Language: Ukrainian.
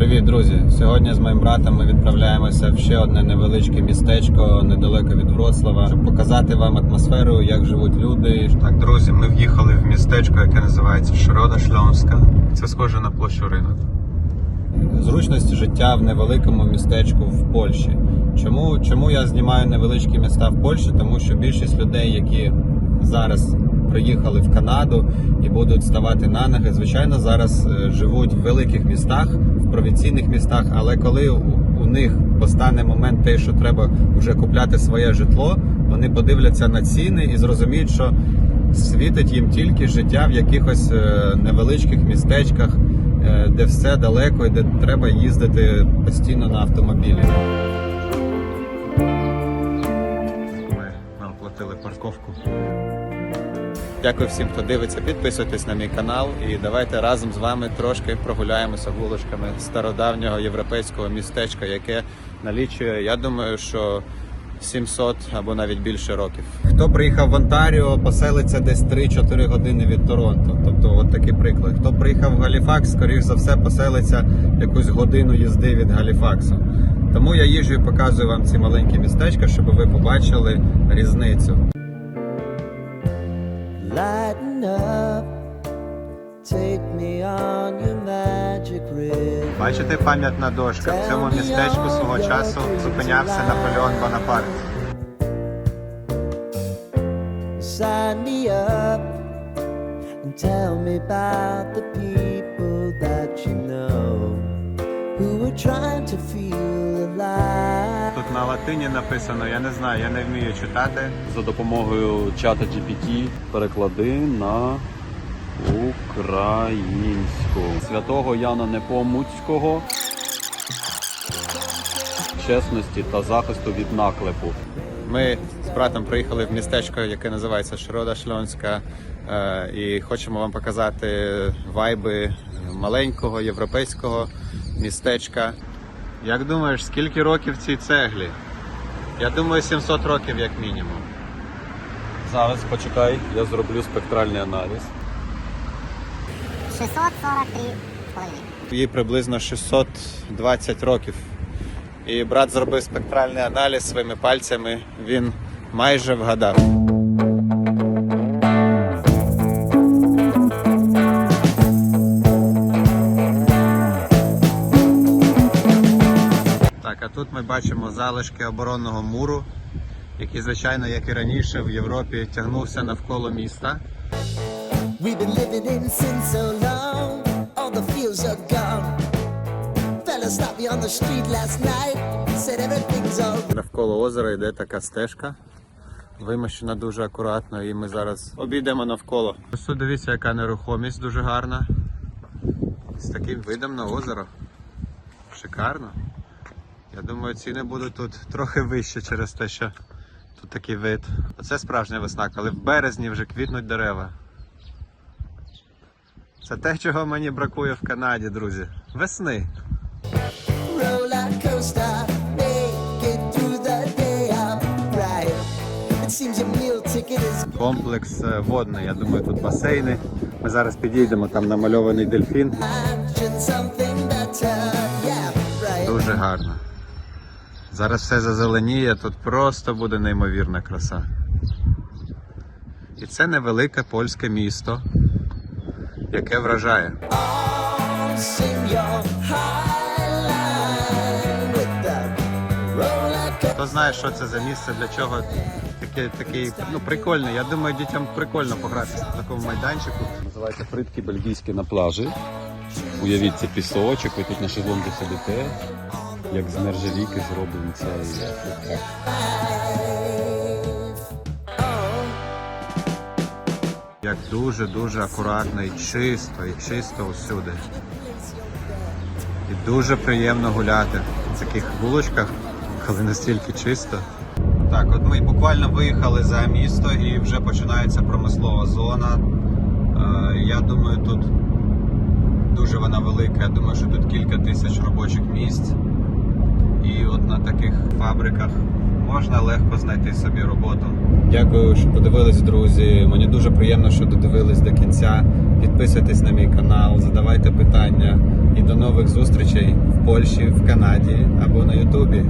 Привіт, друзі! Сьогодні з моїм братом ми відправляємося в ще одне невеличке містечко недалеко від Вроцлава, щоб показати вам атмосферу, як живуть люди. Так, друзі, ми в'їхали в містечко, яке називається Широда Шльонська. Це схоже на площу ринок. Зручності життя в невеликому містечку в Польщі. Чому, чому я знімаю невеличкі міста в Польщі? Тому що більшість людей, які зараз приїхали в Канаду і будуть ставати на ноги, звичайно, зараз е, живуть в великих містах, в провінційних містах. Але коли у, них постане момент, те, що треба вже купляти своє житло, вони подивляться на ціни і зрозуміють, що світить їм тільки життя в якихось е, невеличких містечках, е, де все далеко і де треба їздити постійно на автомобілі. Нам платили парковку. Дякую всім, хто дивиться. Підписуйтесь на мій канал і давайте разом з вами трошки прогуляємося вуличками стародавнього європейського містечка, яке налічує, я думаю, що 700 або навіть більше років. Хто приїхав в Онтаріо, поселиться десь 3-4 години від Торонто. Тобто, от такий приклад. Хто приїхав в Галіфакс, скоріш за все, поселиться якусь годину їзди від Галіфаксу. Тому я їжджу і показую вам ці маленькі містечка, щоб ви побачили різницю. Lighten up, take me on your magic river. Бачите пам'ятна дошка. В цьому містечку свого часу зупинявся Наполеон Бонапарт. Sign me up and tell me about the people that you know who are trying to feel латині написано, я не знаю, я не вмію читати. За допомогою чата GPT переклади на українську святого Яна Непомуцького чесності та захисту від наклепу. Ми з братом приїхали в містечко, яке називається Широда Шльонська, е, і хочемо вам показати вайби маленького європейського містечка. Як думаєш, скільки років цій цеглі? Я думаю, 700 років як мінімум. Зараз почекай, я зроблю спектральний аналіз. 643,5. Їй приблизно 620 років. І брат зробив спектральний аналіз своїми пальцями. Він майже вгадав. Ми бачимо залишки оборонного муру, який, звичайно, як і раніше в Європі, тягнувся навколо міста. We've been living in sin so long, all the fields are gone. Fella stopped me on the street last night, said everything's all Навколо озера йде така стежка, вимощена дуже акуратно, і ми зараз обійдемо навколо. Ось тут дивіться, яка нерухомість дуже гарна. З таким видом на озеро. Шикарно. Я думаю, ціни будуть тут трохи вищі через те, що тут такий вид. Оце справжня весна, коли в березні вже квітнуть дерева. Це те, чого мені бракує в Канаді, друзі. Весни. Комплекс е, водний. Я думаю, тут басейни. Ми зараз підійдемо, там намальований дельфін. Дуже гарно. Зараз все зазеленіє, тут просто буде неймовірна краса. І це невелике польське місто, яке вражає. Хто знає, що це за місце, для чого таке, такий, ну прикольний. Я думаю, дітям прикольно погратися на такому майданчику. Називається Фритки бельгійські на пляжі. Уявіть, це пісочок, ви тут на шезлонгі сидите, як з нержавійки зроблений цей фудтрак. Як дуже-дуже акуратно і чисто, і чисто усюди. І дуже приємно гуляти в таких вуличках, коли настільки чисто. Так, от ми буквально виїхали за місто і вже починається промислова зона. Е, Я думаю, тут дуже вона велика. Я думаю, що тут кілька тисяч робочих місць. І от на таких фабриках можна легко знайти собі роботу. Дякую, що подивились, друзі. Мені дуже приємно, що додивились до кінця. Підписуйтесь на мій канал, задавайте питання і до нових зустрічей в Польщі, в Канаді або на Ютубі.